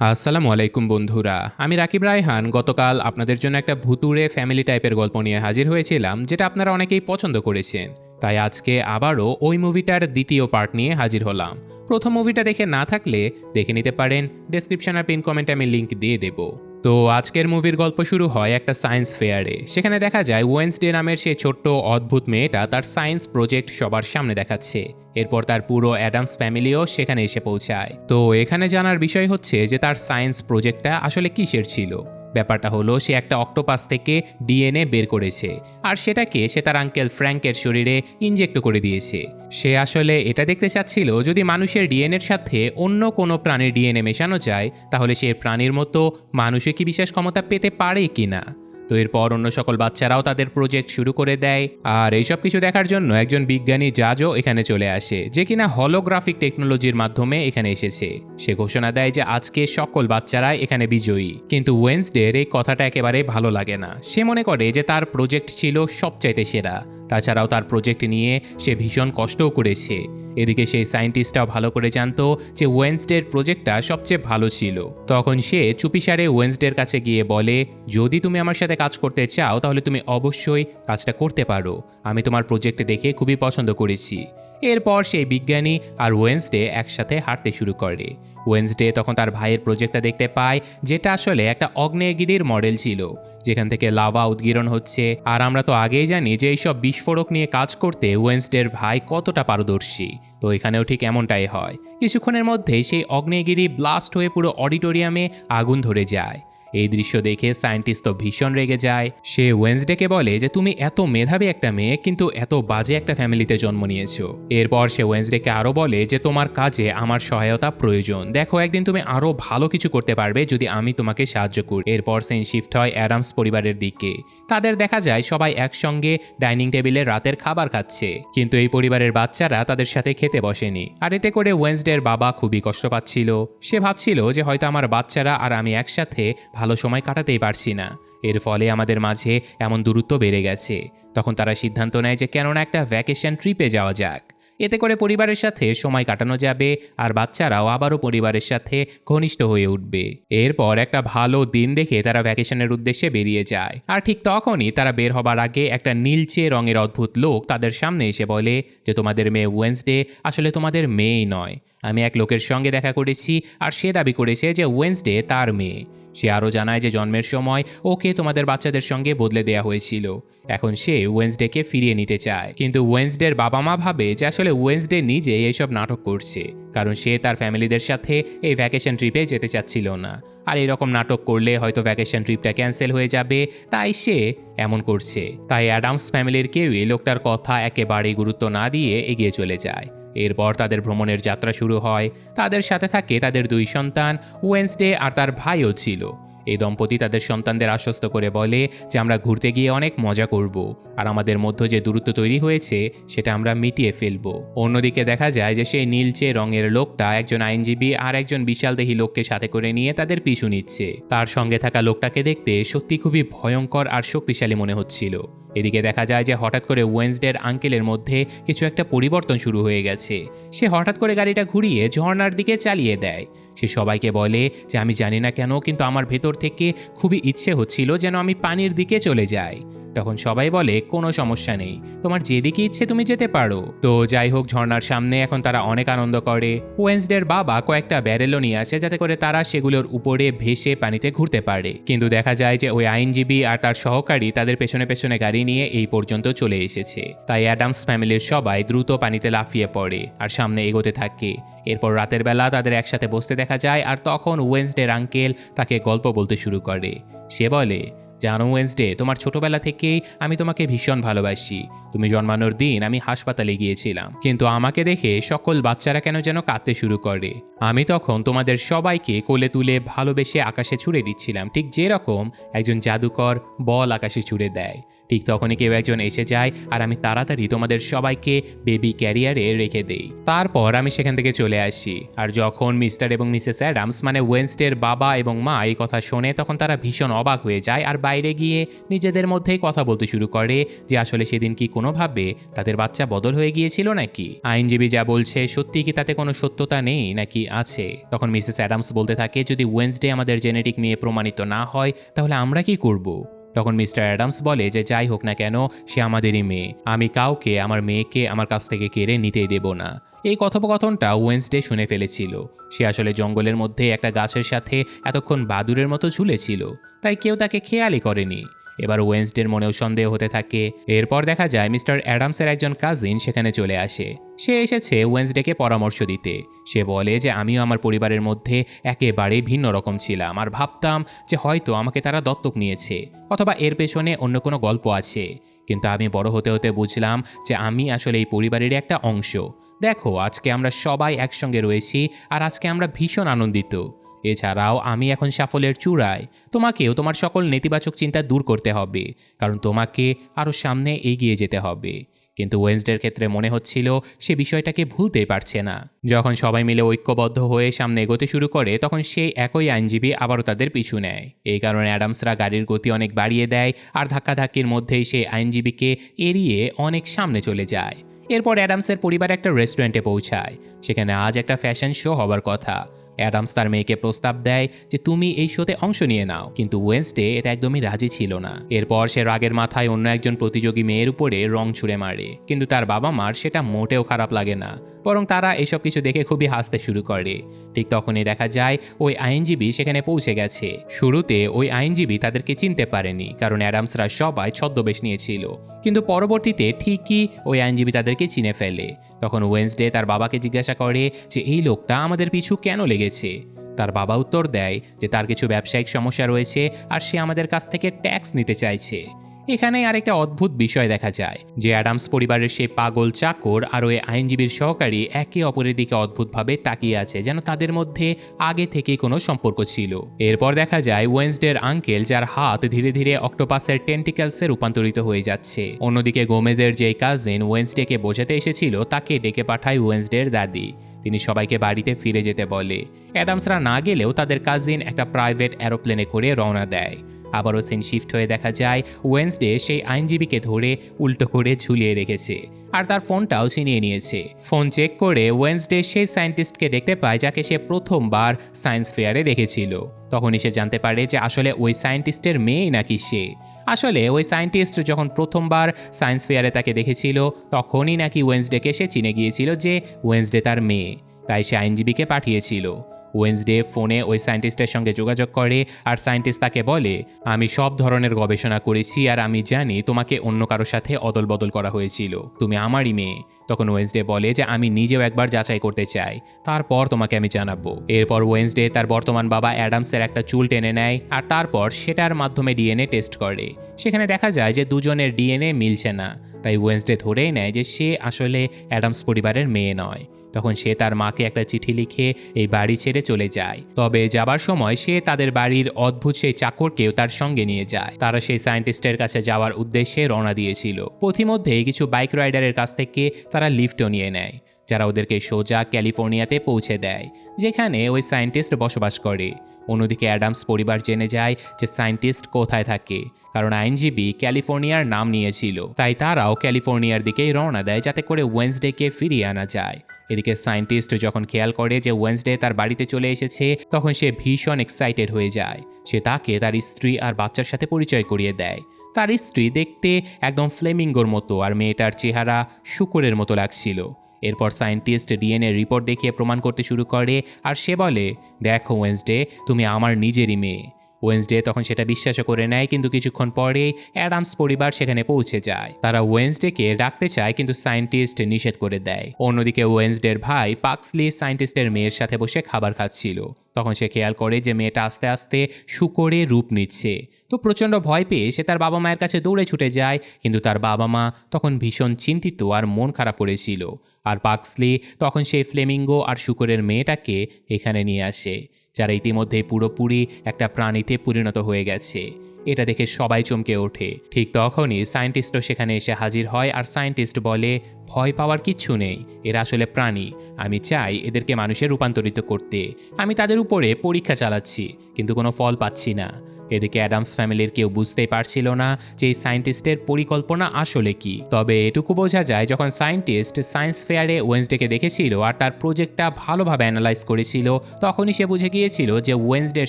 আসসালামু আলাইকুম বন্ধুরা, আমি রাকিব রায়হান। গতকাল আপনাদের জন্য একটা ভুতুড়ে ফ্যামিলি টাইপের গল্প নিয়ে হাজির হয়েছিলাম, যেটা আপনারা অনেকেই পছন্দ করেছেন। তাই আজকে আবারও ওই মুভিটার দ্বিতীয় পার্ট নিয়ে হাজির হলাম। প্রথম মুভিটা দেখে না থাকলে দেখে নিতে পারেন ডেসক্রিপশন আর পিন কমেন্টে আমি লিঙ্ক দিয়ে দেব। তো আজকের মুভির গল্প শুরু হয় একটা সায়েন্স ফেয়ারে সেখানে দেখা যায় ওয়েন্সডে নামের সেই ছোট্ট অদ্ভুত মেয়েটা তার সায়েন্স প্রজেক্ট সবার সামনে দেখাচ্ছে। এরপর তার পুরো অ্যাডামস ফ্যামিলিও সেখানে এসে পৌঁছায়। তো এখানে জানার বিষয় হচ্ছে যে তার সায়েন্স প্রজেক্টটা আসলে কিসের ছিল? ব্যাপারটা হলো, সে একটা অক্টোপাস থেকে ডিএনএ বের করেছে, আর সেটাকে সে তার আঙ্কেল ফ্র্যাঙ্কের শরীরে ইনজেক্ট করে দিয়েছে। সে আসলে এটা দেখতে চাচ্ছিল, যদি মানুষের ডিএনএর সাথে অন্য কোনো প্রাণীর ডিএনএ মেশানো যায়, তাহলে সে প্রাণীর মতো মানুষে কি বিশেষ ক্ষমতা পেতে পারে কিনা? তো এরপর অন্য সকল বাচ্চারাও তাদের প্রজেক্ট শুরু করে দেয়। আর এইসব কিছু দেখার জন্য একজন বিজ্ঞানী জাজও এখানে চলে আসে, যে কিনা হলোগ্রাফিক টেকনোলজির মাধ্যমে এখানে এসেছে। সে ঘোষণা দেয় যে আজকে সকল বাচ্চারাই এখানে বিজয়ী। কিন্তু ওয়েন্সডের এই কথাটা একেবারে ভালো লাগে না। সে মনে করে যে তার প্রজেক্ট ছিল সবচাইতে সেরা। তাছাড়াও তার প্রজেক্ট নিয়ে সে ভীষণ কষ্টও করেছে। এদিকে সেই সায়েন্টিস্টটাও ভালো করে জানতো যে ওয়েন্সডের প্রজেক্টটা সবচেয়ে ভালো ছিল। তখন সে চুপিসারে ওয়েন্সডের কাছে গিয়ে বলে, যদি তুমি আমার সাথে কাজ করতে চাও, তাহলে তুমি অবশ্যই কাজটা করতে পারো। আমি তোমার প্রজেক্ট দেখে খুবই পছন্দ করেছি। এরপর সেই বিজ্ঞানী আর ওয়েন্সডে একসাথে হাঁটতে শুরু করে। ওয়েন্সডে তখন তার ভাইয়ের প্রজেক্টটা দেখতে পায়, যেটা আসলে একটা অগ্নেয়গিরির মডেল ছিল, যেখান থেকে লাভা উদ্গীরণ হচ্ছে। আর আমরা তো আগেই জানি যে এইসব বিস্ফোরক নিয়ে কাজ করতে ওয়েন্সডের ভাই কতটা পারদর্শী, তো এখানেও ঠিক এমনটাই হয়। কিছুক্ষণের মধ্যেই সেই অগ্নেয়গিরি ব্লাস্ট হয়ে পুরো অডিটোরিয়ামে আগুন ধরে যায়। এই দৃশ্য দেখে সায়েন্টিস্ট তো ভীষণ রেগে যায়। সে ওয়েন্সডেকে বলে যে, তুমি এত মেধাবী একটা মেয়ে, কিন্তু এত বাজে একটা ফ্যামিলিতে জন্ম নিয়েছো। এরপর সে ওয়েন্সডেকে আরও বলে যে, তোমার কাজে আমার সহায়তা প্রয়োজন। দেখো, একদিন তুমি আরও ভালো কিছু করতে পারবে যদি আমি তোমাকে সাহায্য করি। এরপর সেন শিফট হয় অ্যাডামস পরিবারের দিকে। তাদের দেখা যায় সবাই একসঙ্গে ডাইনিং টেবিলে রাতের খাবার খাচ্ছে। কিন্তু এই পরিবারের বাচ্চারা তাদের সাথে খেতে বসেনি। আর এতে করে ওয়েন্সডের বাবা খুবই কষ্ট পাচ্ছিল। সে ভাবছিল যে, হয়তো আমার বাচ্চারা আর আমি একসাথে ভালো সময় কাটাতেই পারছি না। এর ফলে আমাদের মাঝে এমন দূরত্ব বেড়ে গেছে। তখন তারা সিদ্ধান্ত নেয় যে কেননা একটা ভ্যাকেশন ট্রিপে যাওয়া যাক। এতে করে পরিবারের সাথে সময় কাটানো যাবে আর বাচ্চারাও আবারও পরিবারের সাথে ঘনিষ্ঠ হয়ে উঠবে। এরপর একটা ভালো দিন দেখে তারা ভ্যাকেশনের উদ্দেশ্যে বেরিয়ে যায়। আর ঠিক তখনই তারা বের হবার আগে একটা নীলচে রঙের অদ্ভুত লোক তাদের সামনে এসে বলে যে, তোমাদের মেয়ে ওয়েন্সডে আসলে তোমাদের মেয়েই নয়। আমি এক লোকের সঙ্গে দেখা করেছি আর সে দাবি করেছে যে ওয়েন্সডে তার মেয়ে। সে আরও জানায় যে জন্মের সময় ওকে তোমাদের বাচ্চাদের সঙ্গে বদলে দেয়া হয়েছিল। এখন সে ওয়েন্সডেকে ফিরিয়ে নিতে চায়। কিন্তু ওয়েন্সডের বাবা মা ভাবে যে আসলে ওয়েন্সডে নিজে এইসব নাটক করছে। কারণ সে তার ফ্যামিলিদের সাথে এই ভ্যাকেশন ট্রিপে যেতে চাচ্ছিল না। আর এরকম নাটক করলে হয়তো ভ্যাকেশন ট্রিপটা ক্যান্সেল হয়ে যাবে। তাই সে এমন করছে। তাই অ্যাডামস ফ্যামিলির কেউই লোকটার কথা একেবারেই গুরুত্ব না দিয়ে এগিয়ে চলে যায়। এরপর তাদের ভ্রমণের যাত্রা শুরু হয়। তাদের সাথে থাকে তাদের দুই সন্তান ওয়েন্সডে আর তার ভাইও ছিল। এই দম্পতি তাদের সন্তানদের আশ্বস্ত করে বলে যে আমরা ঘুরতে গিয়ে অনেক মজা করব। আর আমাদের মধ্যে যে দূরত্ব তৈরি হয়েছে, সেটা আমরা মিটিয়ে ফেলব। অন্যদিকে দেখা যায় যে সেই নীলচে রঙের লোকটা একজন আইনজীবী আর একজন বিশালদেহী লোককে সাথে করে নিয়ে তাদের পিছু নিচ্ছে। তার সঙ্গে থাকা লোকটাকে দেখতে সত্যি খুবই ভয়ঙ্কর আর শক্তিশালী মনে হচ্ছিল। এদিকে দেখা যায় যে হঠাৎ করে ওয়েন্সডের আঙ্কেলের মধ্যে কিছু একটা পরিবর্তন শুরু হয়ে গেছে। সে হঠাৎ করে গাড়িটা ঘুরিয়ে ঝর্নার দিকে চালিয়ে দেয়। সে সবাইকে বলে যে, আমি জানি না কেন, কিন্তু আমার ভেতর থেকে খুবই ইচ্ছে হচ্ছিল যেন আমি পানির দিকে চলে যাই। তখন সবাই বলে, কোনো সমস্যা নেই। তোমার যেদিকে ইচ্ছে তুমি যেতে পারো। তো যাই হোক ঝর্নার সামনে এখন তারা অনেক আনন্দ করে। ওয়েন্সডের বাবা কয়েকটা ব্যারেলও নিয়ে আসে, যাতে করে তারা সেগুলোর উপরে ভেসে পানিতে ঘুরতে পারে। কিন্তু দেখা যায় যে ওই আইনজীবী আর তার সহকারী তাদের পেছনে পেছনে গাড়ি নিয়ে এই পর্যন্ত চলে এসেছে। তাই অ্যাডামস ফ্যামিলির সবাই দ্রুত পানিতে লাফিয়ে পড়ে আর সামনে এগোতে থাকে। এরপর রাতের বেলা তাদের একসাথে বসতে দেখা যায় আর তখন ওয়েন্সডের আঙ্কেল তাকে গল্প বলতে শুরু করে। সে বলে জানো ওয়েন্সডে তোমার ছোটবেলা থেকেই আমি তোমাকে ভীষণ ভালোবাসি। তুমি জন্মানোর দিন আমি হাসপাতালে গিয়েছিলাম। কিন্তু আমাকে দেখে সকল বাচ্চারা কেন যেন কাঁদতে শুরু করে। আমি তখন তোমাদের সবাইকে কোলে তুলে ভালোবেসে আকাশে ছুড়ে দিচ্ছিলাম। ঠিক যেরকম একজন জাদুকর বল আকাশে ছুড়ে দেয়। ঠিক তখনই কেউ একজন এসে যায় আর আমি তাড়াতাড়ি তোমাদের সবাইকে বেবি ক্যারিয়ারে রেখে দেই। তারপর আমি সেখান থেকে চলে আসি। আর যখন মিস্টার এবং মিসেস অ্যাডামস মানে ওয়েন্সডের বাবা এবং মা এই কথা শোনে, তখন তারা ভীষণ অবাক হয়ে যায় আর বাইরে গিয়ে নিজেদের মধ্যেই কথা বলতে শুরু করে যে, আসলে সেদিন কি কোনোভাবে তাদের বাচ্চা বদল হয়ে গিয়েছিল নাকি? আইনজীবী যা বলছে, সত্যি কি তাতে কোনো সত্যতা নেই নাকি আছে? তখন মিসেস অ্যাডামস বলতে থাকে, যদি ওয়েন্সডে আমাদের জেনেটিক নিয়ে প্রমাণিত না হয়, তাহলে আমরা কি করব? তখন মিস্টার অ্যাডামস বলে যে, যাই হোক না কেন, সে আমাদেরই মেয়ে। আমি কাউকে, আমার মেয়েকে, আমার কাছ থেকে কেড়ে নিতেই দেব না। এই কথোপকথনটা ওয়েন্সডে শুনে ফেলেছিল। সে আসলে জঙ্গলের মধ্যে একটা গাছের সাথে এতক্ষণ বাদুরের মতো ঝুলেছিল। তাই কেউ তাকে খেয়ালই করেনি। এবার ওয়েন্সডের মনেও সন্দেহ হতে থাকে। এরপর দেখা যায় মিস্টার অ্যাডামসের একজন কাজিন সেখানে চলে আসে। সে এসেছে ওয়েন্সডেকে পরামর্শ দিতে। সে বলে যে, আমিও আমার পরিবারের মধ্যে একেবারে ভিন্ন রকম ছিলাম আর ভাবতাম যে, হয়তো আমাকে তারা দত্তক নিয়েছে অথবা এর পেছনে অন্য কোনো গল্প আছে। কিন্তু আমি বড় হতে হতে বুঝলাম যে, আমি আসলে এই পরিবারেরই একটা অংশ। দেখো, আজকে আমরা সবাই একসঙ্গে রয়েছি আর আজকে আমরা ভীষণ আনন্দিত। এছাড়াও আমি এখন সাফল্যের চূড়ায়। তোমাকেও তোমার সকল নেতিবাচক চিন্তা দূর করতে হবে, কারণ তোমাকে আরও সামনে এগিয়ে যেতে হবে। কিন্তু ওয়েন্সডের ক্ষেত্রে মনে হচ্ছিল সে বিষয়টাকে ভুলতে পারছে না। যখন সবাই মিলে ঐক্যবদ্ধ হয়ে সামনে এগোতে শুরু করে, তখন সেই একই আইনজীবী আবারও তাদের পিছু নেয়। এই কারণে অ্যাডামসরা গাড়ির গতি অনেক বাড়িয়ে দেয়, আর ধাক্কাধাক্কির মধ্যেই সেই আইনজীবীকে এড়িয়ে অনেক সামনে চলে যায়। এরপর অ্যাডামসের পরিবার একটা রেস্টুরেন্টে পৌঁছায়। সেখানে আজ একটা ফ্যাশন শো হবার কথা। অ্যাডামস তার মেয়েকে প্রস্তাব দেয় যে তুমি এই শোতে অংশ নিয়ে নাও। কিন্তু ওয়েন্সডে এটা একদমই রাজি ছিল না। এরপর সে রাগের মাথায় অন্য একজন প্রতিযোগী মেয়ের উপরে রং ছুঁড়ে মারে। কিন্তু তার বাবা মার সেটা মোটেও খারাপ লাগে না। বরং তারা এসব কিছু দেখে খুবই হাসতে শুরু করে। ঠিক তখনই দেখা যায়, ওই আইনজীবী সেখানে পৌঁছে গেছে। শুরুতে ওই আইনজীবী তাদেরকে চিনতে পারেনি, কারণ অ্যাডামসরা সবাই ছদ্মবেশ নিয়েছিল। কিন্তু পরবর্তীতে ঠিকই ওই আইনজীবী তাদেরকে চিনে ফেলে। তখন ওয়েন্সডে তার বাবাকে জিজ্ঞাসা করে যে, এই লোকটা আমাদের পিছু কেন লেগেছে? তার বাবা উত্তর দেয় যে, তার কিছু ব্যবসায়িক সমস্যা রয়েছে আর সে আমাদের কাছ থেকে ট্যাক্স নিতে চাইছে। এখানে আরেকটা অদ্ভুত বিষয় দেখা যায়, যে অ্যাডামস পরিবারের সেই পাগল চাকর আর ওই আইনজীবীর সহকারী একে অপরের দিকে অদ্ভুতভাবে তাকিয়ে আছে, যেন তাদের মধ্যে আগে থেকেই কোনো সম্পর্ক ছিল। এরপর দেখা যায় ওয়েন্সডের আঙ্কেল, যার হাত ধীরে ধীরে অক্টোপাসের টেন্টিক্যালসে রূপান্তরিত হয়ে যাচ্ছে। অন্যদিকে গোমেজের যে কাজিন ওয়েন্সডেকে বোঝাতে এসেছিল, তাকে ডেকে পাঠায় ওয়েন্সডের দাদি। তিনি সবাইকে বাড়িতে ফিরে যেতে বলে। অ্যাডামসরা না গেলেও তাদের কাজিন একটা প্রাইভেট অ্যারোপ্লেনে করে রওনা দেয়। আবারও সিন শিফট হয়ে দেখা যায় ওয়েন্সডে সেই আইনজীবীকে ধরে উল্টো করে ঝুলিয়ে রেখেছে। আর তার ফোনটাও ছিনিয়ে নিয়েছে। ফোন চেক করে ওয়েন্সডে সেই সায়েন্টিস্টকে দেখতে পায় যাকে সে প্রথমবার সায়েন্স ফেয়ারে দেখেছিল। তখনই সে জানতে পারে যে আসলে ওই সায়েন্টিস্টের মেয়েই নাকি সে। আসলে ওই সায়েন্টিস্ট যখন প্রথমবার সায়েন্স ফেয়ারে তাকে দেখেছিল, তখনই নাকি ওয়েন্সডেকে সে চিনে গিয়েছিল যে ওয়েন্সডে তার মেয়ে। তাই সে আইনজীবীকে পাঠিয়েছিল। ওয়েন্সডে ফোনে ওই সায়েন্টিস্টের সঙ্গে যোগাযোগ করে আর সায়েন্টিস্ট তাকে বলে, আমি সব ধরনের গবেষণা করেছি আর আমি জানি তোমাকে অন্য কারোর সাথে অদল বদল করা হয়েছিল। তুমি আমারই মেয়ে। তখন ওয়েন্সডে বলে যে, আমি নিজেও একবার যাচাই করতে চাই। তারপর তোমাকে আমি জানাব। এরপর ওয়েন্সডে তার বর্তমান বাবা অ্যাডামসের একটা চুল টেনে নেয় আর তারপর সেটার মাধ্যমে ডিএনএ টেস্ট করে। সেখানে দেখা যায় যে দুজনের ডিএনএ মিলছে না। তাই ওয়েন্সডে ধরেই নেয় যে, সে আসলে অ্যাডামস পরিবারের মেয়ে নয়। তখন সে তার মাকে একটা চিঠি লিখে এই বাড়ি ছেড়ে চলে যায়। তবে যাবার সময় সে তাদের বাড়ির অদ্ভুত সেই চাকরকেও তার সঙ্গে নিয়ে যায়। তারা সেই সায়েন্টিস্টের কাছে যাওয়ার উদ্দেশ্যে রওনা দিয়েছিল। পথিমধ্যে কিছু বাইক রাইডারের কাছ থেকে তারা লিফটও নিয়ে নেয়, যারা ওদেরকে সোজা ক্যালিফোর্নিয়াতে পৌঁছে দেয়, যেখানে ওই সায়েন্টিস্ট বসবাস করে। অন্যদিকে অ্যাডামস পরিবার জেনে যায় যে সায়েন্টিস্ট কোথায় থাকে, কারণ আইনজীবী ক্যালিফোর্নিয়ার নাম নিয়েছিল। তাই তারাও ক্যালিফোর্নিয়ার দিকেই রওনা দেয় যাতে করে ওয়েন্সডেকে ফিরিয়ে আনা যায়। এদিকে সায়েন্টিস্ট যখন খেয়াল করে যে ওয়েন্সডে তার বাড়িতে চলে এসেছে, তখন সে ভীষণ এক্সাইটেড হয়ে যায়। সে তাকে তার স্ত্রী আর বাচ্চার সাথে পরিচয় করিয়ে দেয়। তার স্ত্রী দেখতে একদম ফ্লেমিঙ্গোর মতো, আর মেয়েটার চেহারা শুকুরের মতো লাগছিল। এরপর সায়েন্টিস্ট ডিএনএ রিপোর্ট দেখিয়ে প্রমাণ করতে শুরু করে আর সে বলে, দেখো ওয়েন্সডে তুমি আমার নিজেরই মেয়ে। ওয়েন্সডে তখন সেটা বিশ্বাসও করে নেয়, কিন্তু কিছুক্ষণ পরেই অ্যাডামস পরিবার সেখানে পৌঁছে যায়। তারা ওয়েন্সডেকে ডাকতে চায়, কিন্তু সায়েন্টিস্ট নিষেধ করে দেয়। অন্যদিকে ওয়েন্সডের ভাই পাক্সলি সায়েন্টিস্টের মেয়ের সাথে বসে খাবার খাচ্ছিল। তখন সে খেয়াল করে যে মেয়েটা আস্তে আস্তে শুকরে রূপ নিচ্ছে। তো প্রচণ্ড ভয় পেয়ে সে তার বাবা মায়ের কাছে দৌড়ে ছুটে যায়, কিন্তু তার বাবা মা তখন ভীষণ চিন্তিত আর মন খারাপ করেছিল। আর পাক্সলি তখন সেই ফ্লেমিঙ্গো আর শুকরের মেয়েটাকে এখানে নিয়ে আসে। যারা ইতিমধ্যে পুরোপুরি একটা প্রাণীতে পরিণত হয়ে গেছে। এটা দেখে সবাই চমকে ওঠে। ঠিক তখনই সায়েন্টিস্টও সেখানে এসে হাজির হয় আর সায়েন্টিস্ট বলে, ভয় পাওয়ার কিচ্ছু নেই। এরা আসলে প্রাণী। আমি চাই এদেরকে মানুষে রূপান্তরিত করতে। আমি তাদের উপরে পরীক্ষা চালাচ্ছি, কিন্তু কোনো ফল পাচ্ছি না। এদিকে অ্যাডামস ফ্যামিলির কেউ বুঝতেই পারছিল না যে এই সায়েন্টিস্টের পরিকল্পনা আসলে কি। তবে এটুকু বোঝা যায়, যখন সায়েন্টিস্ট সায়েন্স ফেয়ারে ওয়েন্সডেকে দেখেছিল আর তার প্রজেক্টটা ভালোভাবে অ্যানালাইজ করেছিল, তখনই সে বুঝে গিয়েছিল যে ওয়েন্সডের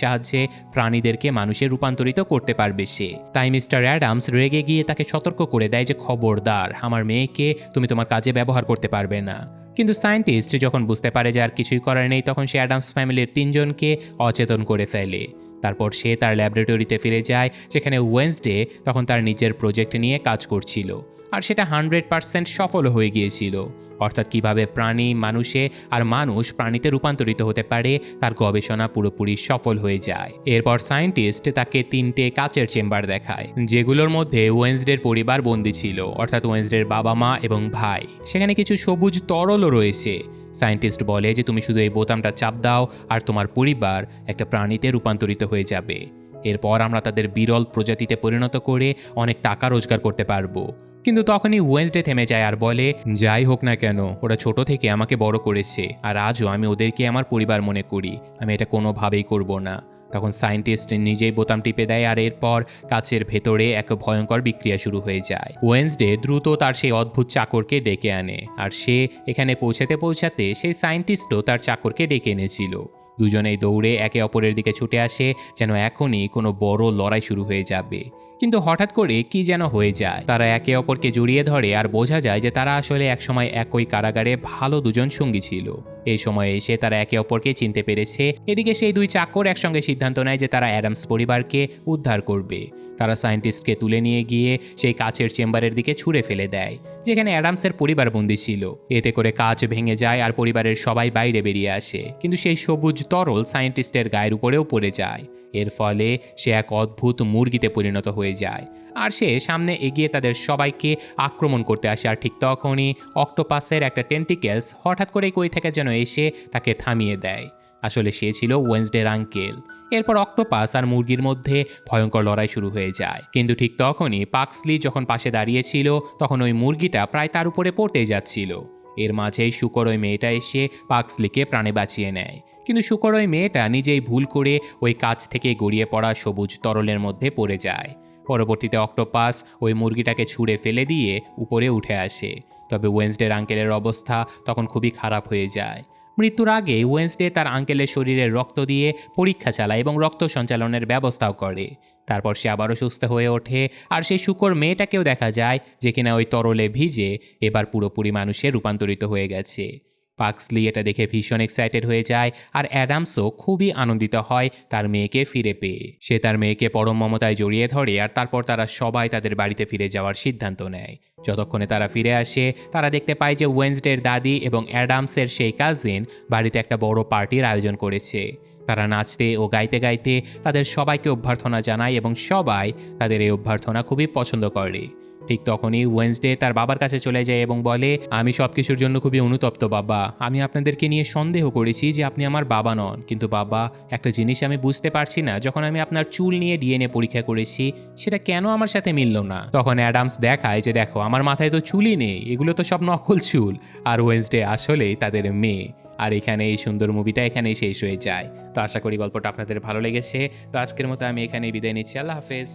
সাহায্যে প্রাণীদেরকে মানুষে রূপান্তরিত করতে পারবে সে। তাই মিস্টার অ্যাডামস রেগে গিয়ে তাকে সতর্ক করে দেয় যে, খবরদার, আমার মেয়েকে তুমি তোমার কাজে ব্যবহার করতে পারবে না। কিন্তু সায়েন্টিস্ট যখন বুঝতে পারে যে আর কিছুই করার নেই, তখন সে অ্যাডামস ফ্যামিলির তিনজনকে অচেতন করে ফেলে। তারপর সে তার ল্যাবরেটরিতে ফিরে যায়, যেখানে ওয়েন্সডে তখন তার নিজের প্রজেক্ট নিয়ে কাজ করছিল। আর সেটা হান্ড্রেড পার্সেন্ট সফল হয়ে গিয়েছিল। অর্থাৎ কীভাবে প্রাণী, মানুষে আর মানুষ প্রাণীতে রূপান্তরিত হতে পারে, তার গবেষণা পুরোপুরি সফল হয়ে যায়। এরপর সায়েন্টিস্ট তাকে তিনটে কাচের চেম্বার দেখায়, যেগুলোর মধ্যে ওয়েন্সডের পরিবার বন্দী ছিল, অর্থাৎ ওয়েন্সডের বাবা মা এবং ভাই। সেখানে কিছু সবুজ তরলও রয়েছে। সায়েন্টিস্ট বলে যে, তুমি শুধু এই বোতামটা চাপ দাও, আর তোমার পরিবার একটা প্রাণীতে রূপান্তরিত হয়ে যাবে। এরপর আমরা তাদের বিরল প্রজাতিতে পরিণত করে অনেক টাকা রোজগার করতে পারব। কিন্তু তখনই ওয়েন্সডে থেমে যায় আর বলে, যাই হোক না কেন, ওরা ছোট থেকে আমাকে বড় করেছে, আর আজও আমি ওদেরকে আমার পরিবার মনে করি, আমি এটা কোনোভাবেই করব না। তখন সায়েন্টিস্ট নিজেই বোতাম টিপে দেয় আর এরপর কাচের ভেতরে এক ভয়ঙ্কর বিক্রিয়া শুরু হয়ে যায়। ওয়েন্সডে দ্রুত তার সেই অদ্ভুত চাকরকে ডেকে আনে, আর সে এখানে পৌঁছাতে পৌঁছাতে সেই সায়েন্টিস্টও তার চাকরকে ডেকে এনেছিল। দুজনেই দৌড়ে একে অপরের দিকে ছুটে আসে, যেন এখনই কোনো বড় লড়াই শুরু হয়ে যাবে। কিন্তু হঠাৎ করে কি যেন হয়ে যায়। তারা একে অপরকে জড়িয়ে ধরে আর বোঝা যায় যে তারা আসলে একসময় একই কারাগারে ভালো দুজন সঙ্গী ছিল। এই সময়ে এসে তারা একে অপরকে চিনতে পেরেছে। এদিকে সেই দুই চাকর একসঙ্গে সিদ্ধান্ত নেয় যে তারা অ্যাডামস পরিবারকে উদ্ধার করবে। তারা সায়েন্টিস্টকে তুলে নিয়ে গিয়ে সেই কাচের চেম্বারের দিকে ছুঁড়ে ফেলে দেয়, যেখানে অ্যাডামসের পরিবার বন্দী ছিল। এতে করে কাচ ভেঙে যায় আর পরিবারের সবাই বাইরে বেরিয়ে আসে। কিন্তু সেই সবুজ তরল সায়েন্টিস্টের গায়ের উপরেও পড়ে যায়। এর ফলে সে এক অদ্ভুত মুরগিতে পরিণত হয়ে যায়। আর সে সামনে এগিয়ে তাদের সবাইকে আক্রমণ করতে আসে। আর ঠিক তখনই অক্টোপাসের একটা টেন্টিকেলস হঠাৎ করে কই থেকে যেন এসে তাকে থামিয়ে দেয়। আসলে সে ছিল ওয়েন্সডের আঙ্কেল এরপর অক্টোপাস আর মুরগির মধ্যে ভয়ঙ্কর লড়াই শুরু হয়ে যায়। কিন্তু ঠিক তখনই পাক্সলি যখন পাশে দাঁড়িয়েছিল, তখন ওই মুরগিটা প্রায় তার উপরে পড়তে যাচ্ছিল। এর মাঝেই শুকর ওই মেয়েটা এসে পাক্সলিকে প্রাণে বাঁচিয়ে নেয়। কিন্তু শুকর ওই মেয়েটা নিজেই ভুল করে ওই কাছ থেকে গড়িয়ে পড়া সবুজ তরলের মধ্যে পড়ে যায়। পরবর্তীতে অক্টোপাস ওই মুরগিটাকে ছুঁড়ে ফেলে দিয়ে উপরে উঠে আসে। তবে ওয়েন্সডের আঙ্কেলের অবস্থা তখন খুবই খারাপ হয়ে যায়। মৃত্যুর আগে ওয়েন্সডে তার আঙ্কেলের শরীরে রক্ত দিয়ে পরীক্ষা চালায় এবং রক্ত সঞ্চালনের ব্যবস্থাও করে। তারপর সে আবারও সুস্থ হয়ে ওঠে আর সেই শুকর মেয়েটাকেও দেখা যায় যে কিনা ওই তরলে ভিজে এবার পুরোপুরি মানুষে রূপান্তরিত হয়ে গেছে। পাক্সলি এটা দেখে ভীষণ এক্সাইটেড হয়ে যায় আর অ্যাডামসও খুবই আনন্দিত হয় তার মেয়েকে ফিরে পেয়ে। সে তার মেয়েকে পরম মমতায় জড়িয়ে ধরে আর তারপর তারা সবাই তাদের বাড়িতে ফিরে যাওয়ার সিদ্ধান্ত নেয়। যতক্ষণে তারা ফিরে আসে, তারা দেখতে পায় যে ওয়েন্সডের দাদি এবং অ্যাডামসের সেই কাজিন বাড়িতে একটা বড় পার্টির আয়োজন করেছে। তারা নাচতে ও গাইতে গাইতে তাদের সবাইকে অভ্যর্থনা জানায় এবং সবাই তাদের এই অভ্যর্থনা খুবই পছন্দ করে। ঠিক তখনই ওয়েন্সডে তার বাবার কাছে চলে যায় এবং বলে, আমি সব কিছুর জন্য খুবই অনুতপ্ত বাবা। আমি আপনাদেরকে নিয়ে সন্দেহ করেছি যে আপনি আমার বাবা নন। কিন্তু বাবা, একটা জিনিস আমি বুঝতে পারছি না। যখন আমি আপনার চুল নিয়ে ডিএনএ পরীক্ষা করেছি, সেটা কেন আমার সাথে মিলল না? তখন অ্যাডামস দেখায় যে, দেখো, আমার মাথায় তো চুলই নেই। এগুলো তো সব নকল চুল। আর ওয়েন্সডে আসলেই তাদের মেয়ে। আর এখানে এই সুন্দর মুভিটা এখানেই শেষ হয়ে যায়। তো আশা করি গল্পটা আপনাদের ভালো লেগেছে। তো আজকের মতো আমি এখানেই বিদায় নিচ্ছি। আল্লাহ হাফেজ।